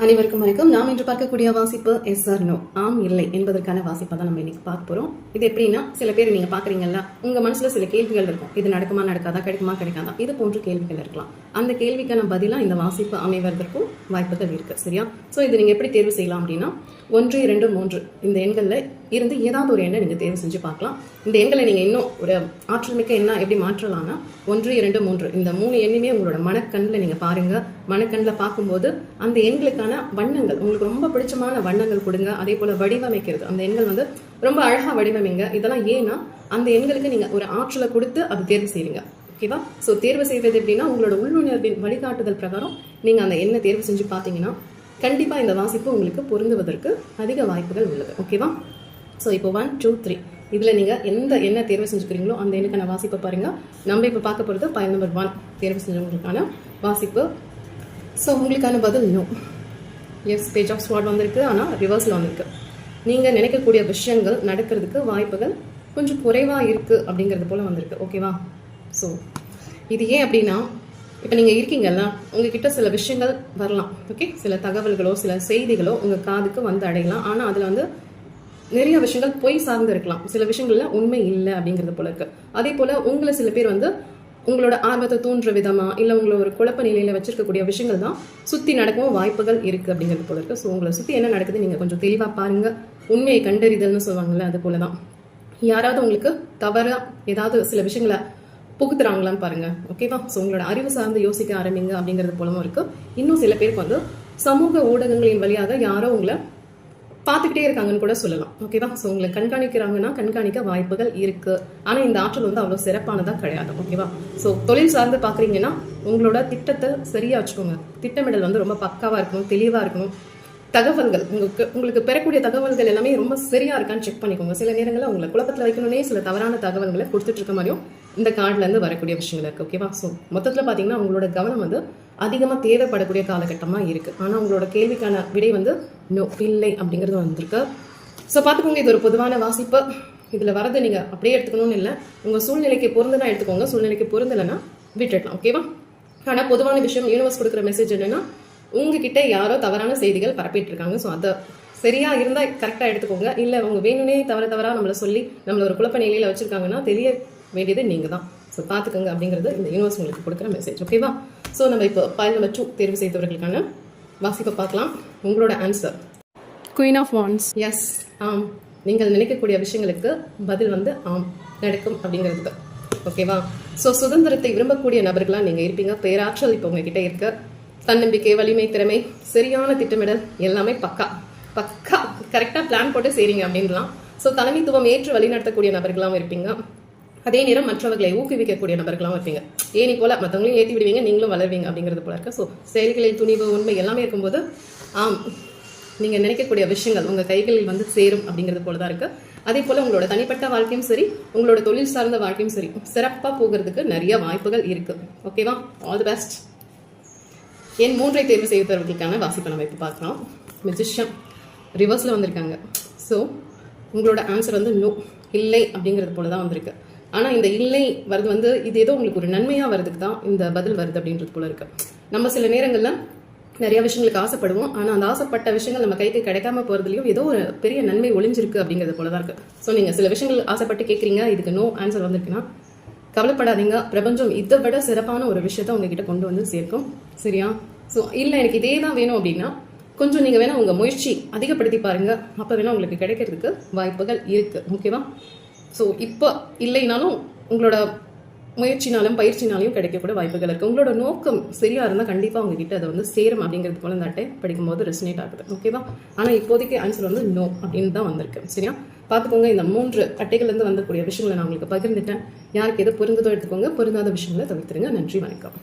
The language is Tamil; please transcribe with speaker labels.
Speaker 1: அனைவருக்கும் வணக்கம். நாம் இன்று பார்க்கக்கூடிய வாசிப்பு எஸ் ஆர் நோ. ஆம் இல்லை என்பதற்கான வாசிப்பை தான் நம்ம இன்னைக்கு பார்க்க போறோம். இது எப்படின்னா சில பேர் நீங்க பாக்குறீங்கல்ல உங்க மனசுல சில கேள்விகள் இருக்கும். இது நடக்குமா நடக்காதா கிடைக்குமா கிடைக்காதா? இது போன்ற கேள்விகள் இருக்கலாம். அந்த கேள்விக்கான பதிலா இந்த வாசிப்பு அமைவதற்கும் வாய்ப்புகள் இருக்கு. சரியா? சோ இது நீங்க எப்படி தேர்வு செய்யலாம் அப்படின்னா ஒன்று இரண்டு மூன்று இந்த எண்கள்ல இருந்து ஏதாவது ஒரு எண்ணை நீங்கள் தேர்வு செஞ்சு பார்க்கலாம். இந்த எண்களை நீங்கள் இன்னும் ஒரு ஆற்றல் மிக்க எண்ணா எப்படி மாற்றலாம்னா ஒன்று இரண்டு மூன்று. இந்த மூணு எண்ணுமே உங்களோட மனக்கண்ணில் நீங்கள் பாருங்கள் மனக்கண்ணில் பார்க்கும்போது அந்த எண்களுக்கான வண்ணங்கள் உங்களுக்கு ரொம்ப பிடிச்சமான வண்ணங்கள் கொடுங்க. அதே போல் வடிவமைக்கிறது. அந்த எண்கள் வந்து ரொம்ப அழகாக வடிவமைங்க. இதெல்லாம் ஏன்னா அந்த எண்களுக்கு நீங்கள் ஒரு ஆற்றலை கொடுத்து அது தேர்வு செய்வீங்க ஓகேவா ஸோ தேர்வு செய்வது எப்படின்னா உங்களோட உள்ளுணர்வின் வழிகாட்டுதல் பிரகாரம் நீங்கள் அந்த எண்ணை தேர்வு செஞ்சு பார்த்தீங்கன்னா கண்டிப்பாக இந்த வாசிப்பு உங்களுக்கு பொருந்துவதற்கு அதிக வாய்ப்புகள் உள்ளது. ஓகேவா ஸோ இப்போ ஒன் டூ த்ரீ இதில் நீங்கள் எந்த என்ன தேர்வு செஞ்சுக்கிறீங்களோ அந்த எண்ணுக்கான வாசிப்பை பாருங்கள் நம்ம இப்போ பார்க்க போகிறது பயன் நம்பர் ஒன் தேர்வு செஞ்சவங்களுக்கான வாசிப்பு. ஸோ உங்களுக்கான பதில் no yes page of swords வந்திருக்கு. ஆனால் ரிவர்ஸில் வந்திருக்கு. நீங்கள் நினைக்கக்கூடிய விஷயங்கள் நடக்கிறதுக்கு வாய்ப்புகள் கொஞ்சம் குறைவாக இருக்குது அப்படிங்கிறது போல் வந்திருக்கு. ஓகேவா ஸோ இது ஏன் அப்படின்னா இப்போ நீங்கள் இருக்கீங்கல்ல உங்ககிட்ட சில விஷயங்கள் வரலாம். ஓகே சில தகவல்களோ சில செய்திகளோ உங்கள் காதுக்கு வந்து அடையலாம். ஆனால் அதில் வந்து நிறைய விஷயங்கள் பொய் சார்ந்து இருக்கலாம். சில விஷயங்கள்ல உண்மை இல்லை அப்படிங்கிறது போல இருக்கு. அதே போல உங்களை சில பேர் வந்து உங்களோட ஆர்வத்தை தூண்டுற விதமா இல்லை உங்களை ஒரு குழப்ப நிலையில வச்சிருக்கக்கூடிய விஷயங்கள் தான் சுத்தி நடக்கவும் வாய்ப்புகள் இருக்கு அப்படிங்கிறது போல இருக்கு. ஸோ உங்களை சுத்தி என்ன நடக்குது நீங்க கொஞ்சம் தெளிவா பாருங்க. உண்மையை கண்டறிதல்னு சொல்லுவாங்கல்ல அது போலதான் யாராவது உங்களுக்கு தவறா ஏதாவது சில விஷயங்களை புகுத்துறாங்களான்னு பாருங்க. ஓகேவா ஸோ உங்களோட அறிவு சார்ந்து யோசிக்க ஆரம்பிங்க அப்படிங்கிறது போலவும் இருக்கு. இன்னும் சில பேருக்கு வந்து சமூக ஊடகங்களின் வழியாக யாரோ உங்களை பார்த்துக்கிட்டே இருக்காங்கன்னு கூட சொல்லலாம். ஓகேவா ஸோ உங்களை கண்காணிக்கிறாங்கன்னா கண்காணிக்க வாய்ப்புகள் இருக்குது ஆனால் இந்த ஆற்றல் வந்து அவ்வளோ சிறப்பானதாக கிடையாது. ஓகேவா ஸோ தொழில் சார்ந்து பார்க்குறீங்கன்னா உங்களோட திட்டத்தை சரியாக வச்சுக்கோங்க. திட்டமிடல் வந்து ரொம்ப பக்காவாக இருக்கணும் தெளிவாக இருக்கணும். தகவல்கள் உங்களுக்கு உங்களுக்கு பெறக்கூடிய தகவல்கள் எல்லாமே ரொம்ப சரியாக இருக்கான்னு செக் பண்ணிக்கோங்க. சில நேரங்களில் உங்களை குழப்பத்தில் வைக்கணும்னே சில தவறான தகவல்களை கொடுத்துட்டு இருக்க மாதிரியும் இந்த கார்ட்லேருந்து வரக்கூடிய விஷயங்கள் இருக்குது ஓகேவா ஸோ மொத்தத்தில் பார்த்தீங்கன்னா உங்களோட கவனம் வந்து அதிகமாக தேவைப்படக்கூடிய காலகட்டமாக இருக்குது ஆனால் உங்களோட கேள்விக்கான விடை வந்து நோ இல்லை அப்படிங்கிறது வந்திருக்கு. ஸோ பார்த்துக்கோங்க இது ஒரு பொதுவான வாசிப்பு. இதில் வரது நீங்கள் அப்படியே எடுத்துக்கணும்னு இல்லை. உங்கள் சூழ்நிலைக்கு பொருந்தனா எடுத்துக்கோங்க. சூழ்நிலைக்கு பொருந்தலைன்னா விட்டுடலாம் ஓகேவா ஆனால் பொதுவான விஷயம் யூனிவர்ஸ் கொடுக்குற மெசேஜ் என்னென்னா உங்ககிட்ட யாரோ தவறான செய்திகள் பரப்பிட்டு இருக்காங்க ஸோ அதை சரியாக இருந்தால் கரெக்டாக எடுத்துக்கோங்க. இல்லை அவங்க வேணும்னே தவற தவறாக நம்மள சொல்லி நம்மள ஒரு குழப்ப நிலையில் வச்சுருக்காங்கன்னா தெரிய வேண்டியது நீங்க தான் ஸோ பாத்துக்கோங்க அப்படிங்கிறது இந்த யூனிவர்ஸ் உங்களுக்கு கொடுக்குற மெசேஜ் ஓகேவா ஸோ நம்ம இப்போ பயன் நம்பர் டூ தேர்வு செய்தவர்களுக்கான வாசிப்பை பார்க்கலாம். உங்களோட answer queen of wands yes ஆம். நீங்கள் நினைக்கக்கூடிய விஷயங்களுக்கு பதில் வந்து ஆம் நடக்கும் அப்படிங்கிறது ஓகேவா ஸோ சுதந்திரத்தை விரும்பக்கூடிய நபர்களாக நீங்கள் இருப்பீங்க. பேராற்றல் இப்போ உங்ககிட்ட இருக்கு. தன்னம்பிக்கை வலிமை திறமை சரியான திட்டமிடல் எல்லாமே பக்கா. பக்கா. கரெக்டாக பிளான் போட்டு செய்றீங்க அப்படின்லாம். ஸோ தலைமைத்துவம் ஏற்று வழிநடத்தக்கூடிய நபர்களாகவும் இருப்பீங்க. அதே நேரம் மற்றவர்களை ஊக்குவிக்கக்கூடிய நபர்களாகவும் இருப்பீங்க. ஏனி போல? மற்றவங்களையும் ஏற்றி விடுவீங்க நீங்களும் வளர்வீங்க அப்படிங்கிறது போல இருக்கு. ஸோ செயல்களில் துணிவு உண்மை எல்லாமே இருக்கும்போது ஆம் நீங்கள் நினைக்கக்கூடிய விஷயங்கள் உங்கள் கைகளில் வந்து சேரும் அப்படிங்கிறது போல தான் இருக்குது அதே போல் உங்களோட தனிப்பட்ட வாழ்க்கையும் சரி உங்களோட தொழில் சார்ந்த வாழ்க்கையும் சரி சிறப்பாக போகிறதுக்கு நிறைய வாய்ப்புகள் இருக்குது ஓகேவா ஆல் தி பெஸ்ட் என் மூன்றை தேர்வு செய்தவர்களுக்கான வாசிப்பை நம்ம இப்போ பார்க்கலாம். மெஜிஷியன் ரிவர்ஸில் வந்திருக்காங்க. ஸோ உங்களோட ஆன்சர் வந்து நோ இல்லை அப்படிங்கிறது போல தான் வந்திருக்கு. ஆனால் இந்த இல்லை வருது வந்து இது ஏதோ உங்களுக்கு ஒரு நன்மையாக வர்றதுக்கு தான் இந்த பதில் வருது அப்படின்றது போல இருக்கு. நம்ம சில நேரங்களில் நிறைய விஷயங்களுக்கு ஆசைப்படுவோம். ஆனால் அந்த ஆசைப்பட்ட விஷயங்கள் நம்ம கைக்கு கிடைக்காம போகிறதுலையும் ஏதோ ஒரு பெரிய நன்மை ஒளிஞ்சிருக்கு அப்படிங்கிறது போல தான் இருக்கு. ஸோ நீங்கள் சில விஷயங்கள் ஆசைப்பட்டு கேட்குறீங்க இதுக்கு நோ ஆன்சர் வந்திருக்குன்னா கவலைப்படாதீங்க. பிரபஞ்சம் இதை விட சிறப்பான ஒரு விஷயத்த உங்ககிட்ட கொண்டு வந்து சேர்க்கும். சரியா? ஸோ இல்லை எனக்கு இதே தான் வேணும் அப்படின்னா கொஞ்சம் நீங்கள் வேணால் உங்கள் முயற்சி அதிகப்படுத்தி பாருங்கள் அப்போ வேணால் உங்களுக்கு கிடைக்கிறதுக்கு வாய்ப்புகள் இருக்குது ஓகேவா ஸோ இப்போ இல்லைனாலும் உங்களோட முயற்சினாலும் பயிற்சினாலையும் கிடைக்கக்கூட வாய்ப்புகள் இருக்குது உங்களோட நோக்கம் சரியாக இருந்தால் கண்டிப்பாக உங்ககிட்ட அதை வந்து சேரும் அப்படிங்கிறது போல இந்த அட்டை படிக்கும்போது ரெசனேட் ஆகுது. ஓகேவா ஆனால் இப்போதைக்கு ஆன்சர் வந்து நோ அப்படின்னு தான் வந்திருக்கு. சரியா? பார்த்துக்கோங்க இந்த மூன்று அட்டைகள்லேருந்து வந்தக்கூடிய விஷயங்களை நான் உங்களுக்கு பகிர்ந்துட்டேன். யாருக்கு எது பொருந்ததோ எடுத்துக்கோங்க. பொருந்தாத விஷயங்களை தவிர்த்துருங்க. நன்றி வணக்கம்.